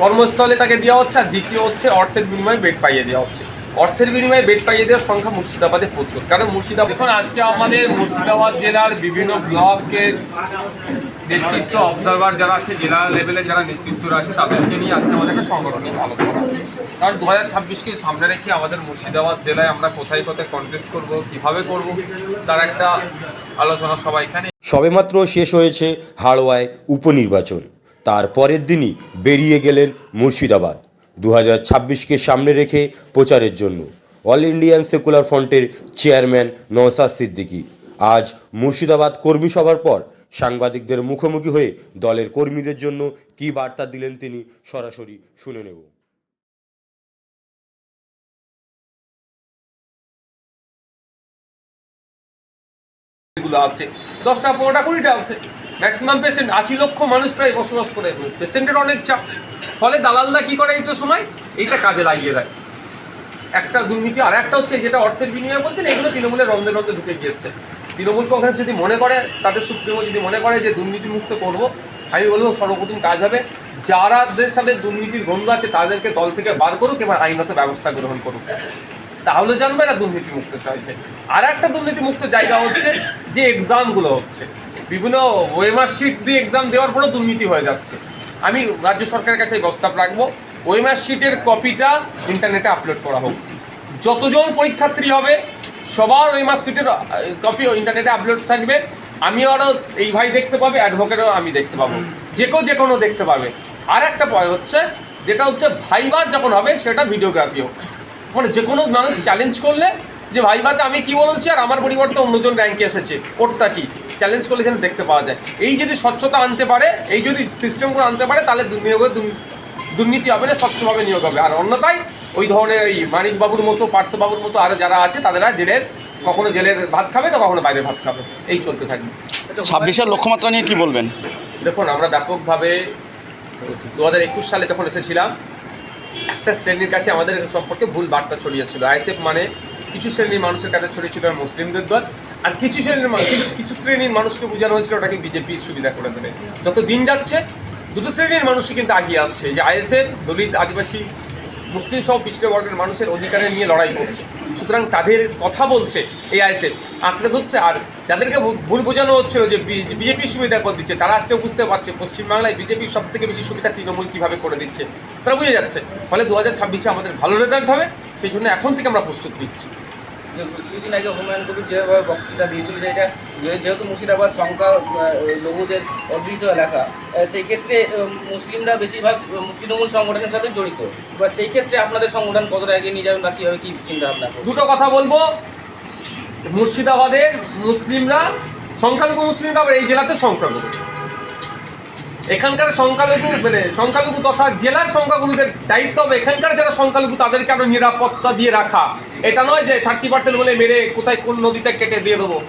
কর্মস্থলে তাকে দেওয়া হচ্ছে আর দ্বিতীয় হচ্ছে অর্থের বিনিময়ে বেড পাইয়ে দেওয়া হচ্ছে। অর্থের বিনিময়ে বেড পাইয়ে দেওয়ার সংখ্যা মুর্শিদাবাদে প্রচুর। কারণ মুর্শিদাবাদ এখন আজকে আমাদের মুর্শিদাবাদ জেলার বিভিন্ন ব্লকের নেতৃত্ব অবজারভার যারা আছে জেলা লেভেলে যারা নেতৃত্বরা আছে তাদেরকে নিয়ে আজকে আমাদের একটা সংগঠনের আলোচনা কারণ দু হাজার ছাব্বিশকে সামনে রেখে আমাদের মুর্শিদাবাদ জেলায় আমরা কোথায় কোথায় কন্টেস্ট করব কীভাবে করব তার একটা আলোচনা সবাই এখানে সবেমাত্র শেষ হয়েছে হাড়োয়ায় উপনির্বাচন। তার পরের দিনই বেরিয়ে গেলেন মুর্শিদাবাদ। দু হাজার ছাব্বিশকে সামনে রেখে প্রচারের জন্য। অল ইন্ডিয়ান সেকুলার ফ্রন্টের চেয়ারম্যান নওসাদ সিদ্দিকী। আজ মুর্শিদাবাদ কর্মী সভার পর সাংবাদিকদের মুখোমুখি হয়ে দলের কর্মীদের জন্য কী বার্তা দিলেন তিনি সরাসরি শুনে নেব। আছে। দশটা, পনেরোটা, কুড়িটা আছে। ম্যাক্সিমাম পেশেন্ট আশি লক্ষ মানুষ প্রায় বসবাস করে। পেশেন্টের অনেক চাপ। ফলে দালালরা কি করে এইটা সময়? এইটা কাজে লাগিয়ে দেয়। একটা দুর্নীতি, আর একটা হচ্ছে যেটা অর্থের বিনিময় বলছেন, এগুলো তৃণমূলের রন্ধে রন্ধে ঢুকে গিয়েছে। তৃণমূল কংগ্রেস যদি মনে করে, তাদের সুপ্রিমো যদি মনে করে যে দুর্নীতি মুক্ত করব, আমি বলব সর্বপ্রথম কাজ হবে যারাদের সাথে দুর্নীতির গন্ধ আছে, তাদেরকে দল থেকে বার করুক এবার আইনত ব্যবস্থা গ্রহণ করুক। তাহলে জানবে না দুর্নীতি মুক্ত চাইছে। আর একটা দুর্নীতি মুক্ত জায়গা হচ্ছে যে এক্সামগুলো হচ্ছে। বিভিন্ন ওয়েমার শিট দিয়ে এক্সাম দেওয়ার পরেও দুর্নীতি হয়ে যাচ্ছে। আমি রাজ্য সরকারের কাছে এই প্রস্তাব রাখব ওয়েমার শিটের কপিটা ইন্টারনেটে আপলোড করা হোক। যতজন পরীক্ষার্থী হবে সবার ওয়েমার শিটের কপি ইন্টারনেটে আপলোড থাকবে। আমিও আরও এই ভাই দেখতে পাবে অ্যাডভোকেটও আমি দেখতে পাবো। যে কেউ যে কোনো দেখতে পাবে। আর একটা পয় হচ্ছে যেটা হচ্ছে ভাইবার যখন হবে সেটা ভিডিওগ্রাফি হোক। মানে যে কোনো মানুষ চ্যালেঞ্জ করলে যে ভাইবাতে আমি কি বলেছি আর আমার পরিবর্তে অন্যজন র্যাঙ্কে এসেছে ওরটা কি? চ্যালেঞ্জ করলে যেন দেখতে পাওয়া যায়। এই যদি স্বচ্ছতা আনতে পারে এই যদি সিস্টেমগুলো আনতে পারে তাহলে নিয়োগের দুর্নী- দুর্নীতি হবে না স্বচ্ছভাবে নিয়োগ হবে। আর অন্যথায় ওই ধরনের ওই মানিকবাবুর মতো পার্থবাবুর মতো আরও যারা আছে তাদেরা জেলের কখনো জেলের ভাত খাবে তো কখনো বাইরে ভাত খাবে। এই চলতে থাকবে। ছাব্বিশের লক্ষ্যমাত্রা নিয়ে কি বলবেন? দেখুন আমরা ব্যাপকভাবে দু হাজার একুশ সালে যখন এসেছিলাম একটা শ্রেণির কাছে আমাদের সম্পর্কে ভুল বার্তা ছড়িয়েছিল। আইএসএফ মানে কিছু শ্রেণির মানুষের কাছে ছড়িয়েছিল মুসলিমদের দল। আর কিছু শ্রেণির কিছু- শ্রেণির মানুষকে বোঝানো হয়েছিল ওটাকে বিজেপির সুবিধা করে দেবে। যত দিন যাচ্ছে, দুটো শ্রেণির মানুষই কিন্তু আগিয়ে আসছে। যে আইএসএফ দলিত আদিবাসী, মুসলিম সহ পিছিয়ে বর্গের মানুষের অধিকারের নিয়ে লড়াই করছে। সুতরাং তাদের কথা বলছে এই আইএসএফ আঁকড়ে ধরছে আর যাদেরকে ভুল বোঝানো হচ্ছিল যে বিজেপি সুবিধা করে দিচ্ছে, তারা আজকে বুঝতে পারছে পশ্চিমবাংলায় বিজেপির সব থেকে বেশি সুবিধা তৃণমূল কীভাবে করে দিচ্ছে। তারা বুঝে যাচ্ছে। ফলে দু হাজার ছাব্বিশে আমাদের ভালো রেজাল্ট হবে, সেই জন্য এখন থেকে আমরা প্রস্তুত নিচ্ছি। যে কিছুদিন আগে হুমায়ুন কবির যেভাবে বক্তৃতা দিয়েছিল যে এটা যেহেতু মুর্শিদাবাদ সংখ্যা লঘুদের অর্জিত এলাকা সেই ক্ষেত্রে মুসলিমরা বেশিরভাগ তৃণমূল সংগঠনের সাথে জড়িত। বা সেই ক্ষেত্রে আপনাদের সংগঠন কতটা এগিয়ে নিয়ে যাবেন বা কীভাবে কী চিন্তা ভাবনা দুটো কথা বলব। মুর্শিদাবাদের মুসলিমরা সংখ্যালঘু মুসলিমরা আবার এই জেলাতে সংখ্যালঘু। এখানকার সংখ্যালঘু মানে সংখ্যালঘু তথা জেলার সংখ্যাগুরুদের দায়িত্ব হবে এখানকার যারা সংখ্যালঘু তাদেরকে আরও নিরাপত্তা দিয়ে রাখা। এটা নয় যে থার্টি পার্সেন্ট বলে মেরে কোথায় কোন নদীতে কেটে দিয়ে দেবো।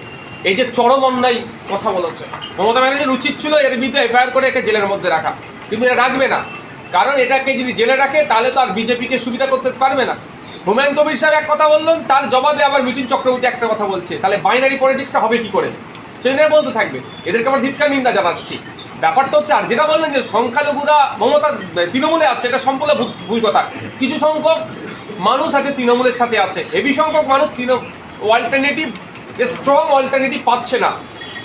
এই যে চরম অন্যায় কথা বলেছে। মমতা ব্যানার্জির উচিত ছিল এর বিরুদ্ধে এফআইআর করে একে জেলের মধ্যে রাখা। কিন্তু এটা রাখবে না। কারণ এটাকে যদি জেলে রাখে, তাহলে তো আর বিজেপিকে সুবিধা করতে পারবে না। হুমায়ুন কবির সাহেব এক কথা বললেন, তার জবাবে আবার মিটিং চক্রবর্তী একটা কথা বলছে। তাহলে বাইনারি পলিটিক্সটা হবে কি করে? সেই জন্য বলতে থাকবে। এদেরকে আমার ধিৎকার নিন্দা জানাচ্ছি। ব্যাপারটা হচ্ছে, আর যেটা বললেন যে সংখ্যালঘুরা, মমতা তৃণমূলে আছে, এটা সম্পূর্ণ ভুল- কথা। কিছু সংখ্যক মানুষ আছে তৃণমূলের সাথে আছে। হেভি সংখ্যক মানুষ তৃণ অল্টারনেটিভ স্ট্রং অল্টারনেটিভ পাচ্ছে না।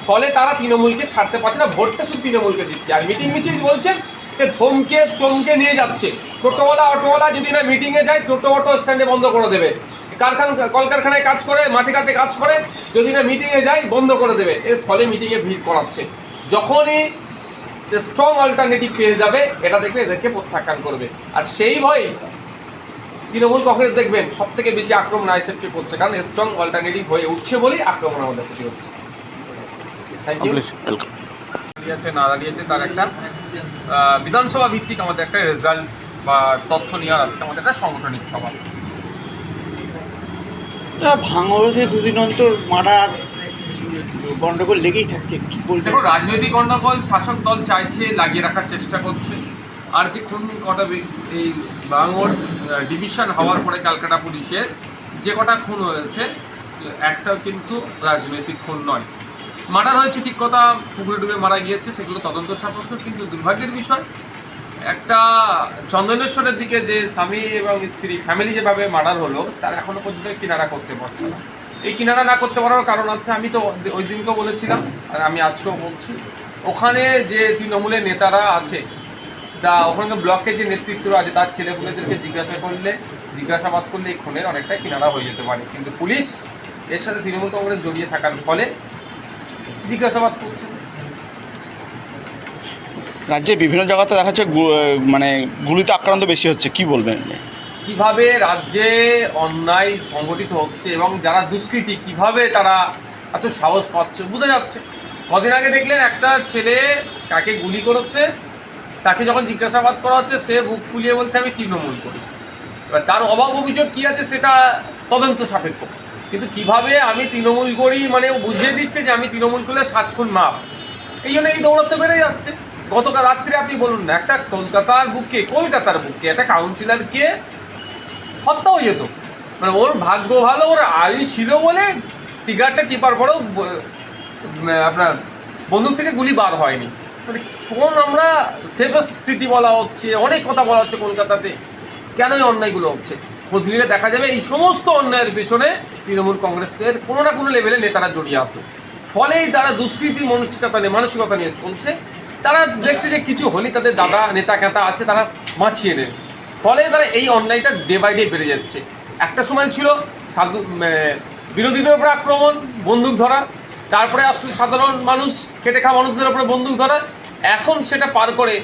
ফলে তারা তৃণমূলকে ছাড়তে পারছে না, ভোটটা শুধু তৃণমূলকে দিচ্ছে। আর মিটিং মিছিল বলছেন যে ধমকে, চমকে নিয়ে যাচ্ছে। টোটোওয়ালা, অটোওয়ালা যদি না মিটিংয়ে যায়, টোটো, অটো স্ট্যান্ডে বন্ধ করে দেবে। কারখানা, কলকারখানায় কাজ করে, মাঠে ঘাটে কাজ করে, যদি না মিটিংয়ে যায়, বন্ধ করে দেবে। এর ফলে মিটিংয়ে ভিড় করাচ্ছে যখনই স্ট্রং অল্টারনেটিভ পেয়ে যাবে এটা দেখবে এদেরকে প্রত্যাখ্যান করবে। আর সেই ভয়ে তৃণমূল কংগ্রেস দেখবেন সব থেকে বেশি আক্রমণ আইসেফকে করছে কারণ স্ট্রং অল্টারনেটিভ হয়ে উঠছে বলেই আক্রমণ আমাদের প্রতি হচ্ছে। থ্যাংক ইউ ওয়েলকাম দাঁড়িয়েছে না দাঁড়িয়েছে তার একটা বিধানসভা ভিত্তিক আমাদের একটা রেজাল্ট বা তথ্য নেওয়ার আজকে আমাদের একটা সাংগঠনিক সভা। ভাঙড়ে দুদিন অন্তর মারার গন্ডগোল লেগেই থাকছে, কি দেখো, রাজনৈতিক গণ্ডগোল শাসক দল চাইছে, লাগিয়ে রাখার চেষ্টা করছে। আর যে খুন কটা এই বাঙর ডিভিশন হওয়ার পরে ক্যালকাটা পুলিশের যে কটা খুন হয়েছে একটাও কিন্তু রাজনৈতিক খুন নয়। মার্ডার হয়েছে ঠিক কথা, পুকুরে ডুবে মারা গিয়েছে, সেগুলো তদন্ত সাপেক্ষ, কিন্তু দুর্ভাগ্যের বিষয়, একটা চন্দনেশ্বরের দিকে যে স্বামী এবং স্ত্রী ফ্যামিলি যেভাবে মার্ডার হলো, তার এখনও পর্যন্ত কিনারা করতে পারছে না। এই কিনারা না করতে পারার কারণ আছে, আমি তো ওই দিনকেও বলেছিলাম, আর আমি আজকেও বলছি। ওখানে যে তৃণমূলের নেতারা আছে, তা ওখানকার ব্লকে যে নেতৃত্ব আছে, তার ছেলেপুলেদেরকে জিজ্ঞাসা করলে, জিজ্ঞাসাবাদ করলে এই খুনের অনেকটা কিনারা হয়ে যেতে পারে। কিন্তু পুলিশ এর সাথে তৃণমূল কংগ্রেস জড়িয়ে থাকার ফলে জিজ্ঞাসাবাদ করছে। রাজ্যে বিভিন্ন জায়গাতে দেখা যাচ্ছে মানে গুলিতে আক্রান্ত বেশি হচ্ছে, কি বলবেন? কীভাবে রাজ্যে অন্যায় সংগঠিত হচ্ছে এবং যারা দুষ্কৃতী, কীভাবে তারা এত সাহস পাচ্ছে? বোঝা যাচ্ছে। কদিন আগে দেখলেন একটা ছেলে কাকে গুলি করেছে, তাকে যখন জিজ্ঞাসাবাদ করা হচ্ছে, সে বুক ফুলিয়ে বলছে, আমি তৃণমূল করি। এবার তার অভাব অভিযোগ কী আছে সেটা তদন্ত সাপেক্ষ। কিন্তু কীভাবে আমি তৃণমূল করি মানে বুঝিয়ে দিচ্ছে যে আমি তৃণমূল করলে সাত খুন মাপ এই জন্য এই দৌড়াতে বেড়ে যাচ্ছে। গতকাল রাত্রে আপনি বলুন না, একটা কলকাতার বুকে কলকাতার বুকে, একটা কাউন্সিলরকে হত্যা হয়ে যেত। মানে ওর ভাগ্য ভালো, ওর আয়ু ছিল বলে টিকারটা টিপার পরেও আপনার বন্দুক থেকে গুলি বার হয়নি। মানে কোন আমরা সেফেস্ট সিটি বলা হচ্ছে, অনেক কথা বলা হচ্ছে কলকাতাতে। কেন এই অন্যায়গুলো হচ্ছে? খোঁজ দেখা যাবে এই সমস্ত অন্যায়ের পেছনে তৃণমূল কংগ্রেসের কোনো না কোনো লেভেলে নেতারা জড়িয়ে আছে। ফলেই তারা দুষ্কৃতি মানসিকতা নিয়ে মানসিকতা নিয়ে চলছে। তারা দেখছে যে কিছু হলেই তাদের দাদা নেতা কেতা আছে, তারা মাছিয়ে নেবে। ফলে তারা এই অন্যায়টা ডে বাই ডে বেড়ে যাচ্ছে। একটা সময় ছিল সাধু বিরোধীদের উপরে আক্রমণ, বন্দুক ধরা, তারপরে আসলে সাধারণ মানুষ, খেটে খাওয়া মানুষদের উপরে বন্দুক ধরা। এখন সেটা পার করে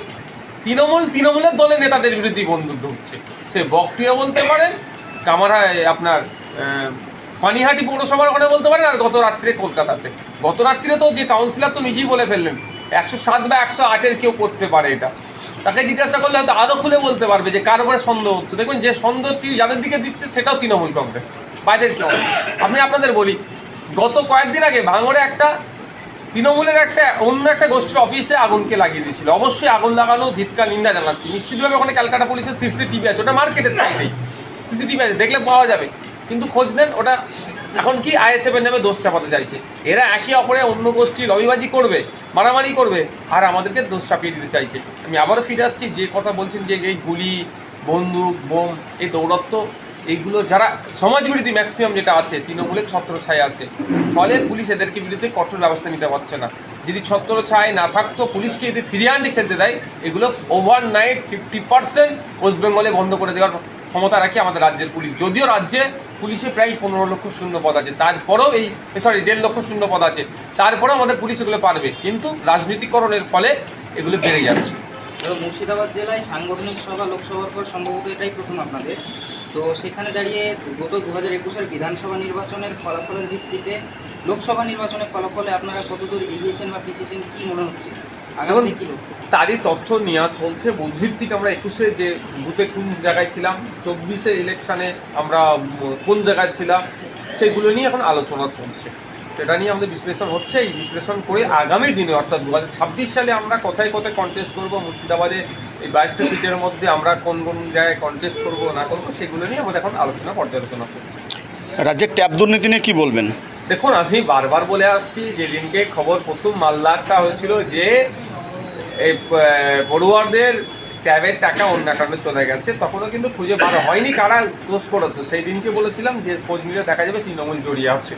তৃণমূল, তৃণমূলের দলের নেতাদের বিরুদ্ধে বন্দুক ধরছে। সে বক্তিয়া বলতে পারেন, কামারহায় আপনার পানিহাটি পৌরসভার ওখানে বলতে পারেন, আর গত রাত্রে কলকাতাতে। গত রাত্রিরে তো যে কাউন্সিলর তো নিজেই বলে ফেললেন, একশো সাত বা একশো আটের কেউ করতে পারে এটা। তাকে জিজ্ঞাসা করলে হয়তো আরও খুলে বলতে পারবে যে কার উপরে সন্দেহ হচ্ছে। দেখবেন যে সন্দেহ যাদের দিকে দিচ্ছে, সেটাও তৃণমূল কংগ্রেস। বাইরের কেউ আমি আপনাদের বলি, গত কয়েকদিন আগে ভাঙড়ে একটা, তৃণমূলের একটা, অন্য একটা গোষ্ঠীর অফিসে আগুনকে লাগিয়ে দিয়েছিল। অবশ্যই আগুন লাগানো ধিৎকার নিন্দা জানাচ্ছি। নিশ্চিতভাবে ওখানে ক্যালকাটা পুলিশের সিসিটিভি আছে। ওটা মার্কেটের সাইডেই সিসিটিভি আছে, দেখলে পাওয়া যাবে। কিন্তু খোঁজ নেন, ওটা এখন কি আইএসএফ এর নামে দোষ চাপাতে চাইছে? এরা একে অপরে অন্য গোষ্ঠী লবিবাজি করবে, মারামারি করবে, আর আমাদেরকে দোষ চাপিয়ে দিতে চাইছে। আমি আবারও ফিরে আসছি, যে কথা বলছেন যে এই গুলি, বন্দুক, বোম, এই দৌরত্ব এইগুলো যারা সমাজবিরোধী ম্যাক্সিমাম যেটা আছে, তৃণমূলের ছত্র ছায় আছে, ফলে পুলিশ এদেরকে বিরুদ্ধে কঠোর ব্যবস্থা নিতে পারছে না। যদি ছত্র ছায় না থাকতো, পুলিশকে যদি ফিরিয়ে আনতে খেলতে দেয়, এগুলো overnight fifty percent West বেঙ্গলে বন্ধ করে দেওয়ার ক্ষমতা রাখে আমাদের রাজ্যের পুলিশ। যদিও রাজ্যে পুলিশে প্রায় পনেরো লক্ষ শূন্য পদ আছে। তারপরেও এই সরি দেড় লক্ষ শূন্য পদ আছে। তারপরেও আমাদের পুলিশ এগুলো পারবে। কিন্তু রাজনীতিকরণের ফলে এগুলো বেড়ে যাচ্ছে। মুর্শিদাবাদ জেলায় সাংগঠনিক সভা, লোকসভার পর সম্ভবত এটাই প্রথম আপনাদের। তো সেখানে দাঁড়িয়ে গত দু হাজার একুশের বিধানসভা নির্বাচনের ফলাফলের ভিত্তিতে লোকসভা নির্বাচনের ফলাফলে আপনারা কতদূর এগিয়েছেন বা পিছিয়েছেন কি মনে হচ্ছে? আগামী কি লোক? তারই তথ্য নেওয়া চলছে। বুধভিত্তিক আমরা একুশে যে বুথে কোন জায়গায় ছিলাম চব্বিশে ইলেকশানে আমরা কোন জায়গায় ছিলাম সেগুলো নিয়ে এখন আলোচনা চলছে। সেটা নিয়ে আমাদের বিশ্লেষণ হচ্ছে। এই বিশ্লেষণ করে আগামী দিনে অর্থাৎ দু হাজার ছাব্বিশ সালে আমরা কোথায় কোথায় কন্টেস্ট করব মুর্শিদাবাদে এই বাইশটা সিটের মধ্যে আমরা কোন কোন জায়গায় কন্টেস্ট করব না করব সেগুলো নিয়ে আমাদের এখন আলোচনা পর্যালোচনা করছে রাজ্যের ট্যাব দুর্নীতি নিয়ে কি বলবেন? দেখুন আমি বারবার বলে আসছি যেদিনকে খবর প্রথম মাল্লাটা হয়েছিল যে এই পড়ুয়ারদের ট্যাবের টাকা অন্য অ্যাকাউন্টে চলে গেছে তখনও কিন্তু খুঁজে বার হয়নি কারা দোষ করেছে। সেই দিনকে বলেছিলাম যে খোঁজ নিলে দেখা যাবে তৃণমূল জড়িয়ে আছে।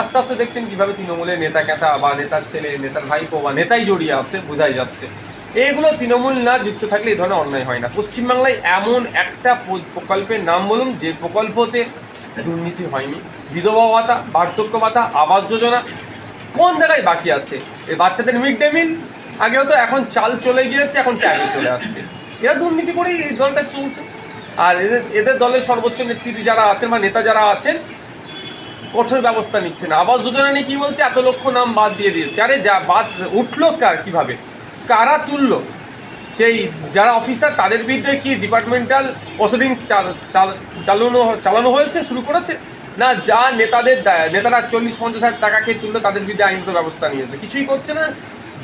আস্তে আস্তে দেখছেন কীভাবে তৃণমূলের নেতা কেতা বা নেতার ছেলে, নেতার ভাইপো বা নেতাই জড়িয়ে আছে, বোঝাই যাচ্ছে। এইগুলো তৃণমূল না যুক্ত থাকলে এই ধরনের অন্যায় হয় না। পশ্চিমবাংলায় এমন একটা প্রকল্পের নাম বলুন, যে প্রকল্পতে দুর্নীতি হয়নি। বিধবা ভাতা, বার্ধক্য ভাতা, আবাস যোজনা কোন জায়গায় বাকি আছে? এই বাচ্চাদের মিড ডে মিল? আগে হতো এখন চাল চলে গিয়েছে, এখন ট্যাগে চলে আসছে। এরা দুর্নীতি করেই এই দলটা চলছে। আর এদের এদের দলের সর্বোচ্চ নেতৃত্বে যারা আছেন বা নেতা যারা আছেন কঠোর ব্যবস্থা নিচ্ছে না। আবাস যোজনা নিয়ে কি বলছে? এত লক্ষ নাম বাদ দিয়ে দিয়েছে। আরে যা, বাদ উঠল কার কীভাবে? কারা তুললো? সেই যারা অফিসার তাদের বিরুদ্ধে কি ডিপার্টমেন্টাল প্রসিডিংস চালানো চালানো হয়েছে, শুরু করেছে? না, যা নেতাদের নেতারা চল্লিশ, পঞ্চাশ হাজার টাকা খেয়ে তুললো, তাদের বিরুদ্ধে আইনত ব্যবস্থা নিয়েছে। কিছুই করছে না।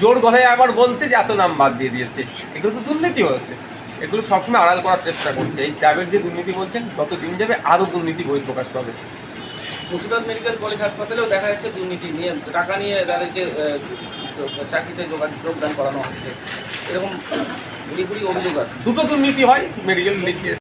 জোর গলায় আবার বলছে যে, এত নাম বাদ দিয়ে দিয়েছে। এগুলো তো দুর্নীতি হয়েছে। এগুলো সবসময় আড়াল করার চেষ্টা করছে। এই ট্যাবের যে দুর্নীতি বলছেন, যত দিন যাবে আরও দুর্নীতি বই প্রকাশ পাবে। মুর্শিদাবাদ মেডিকেল কলেজ হাসপাতালেও দেখা যাচ্ছে দুর্নীতি নিয়ে টাকা নিয়ে তাদেরকে চাকরিতে যোগদান করানো হচ্ছে। এরকম পুরোপুরি অভিযোগ আছে। দুটো দুর্নীতি হয়, মেডিকেল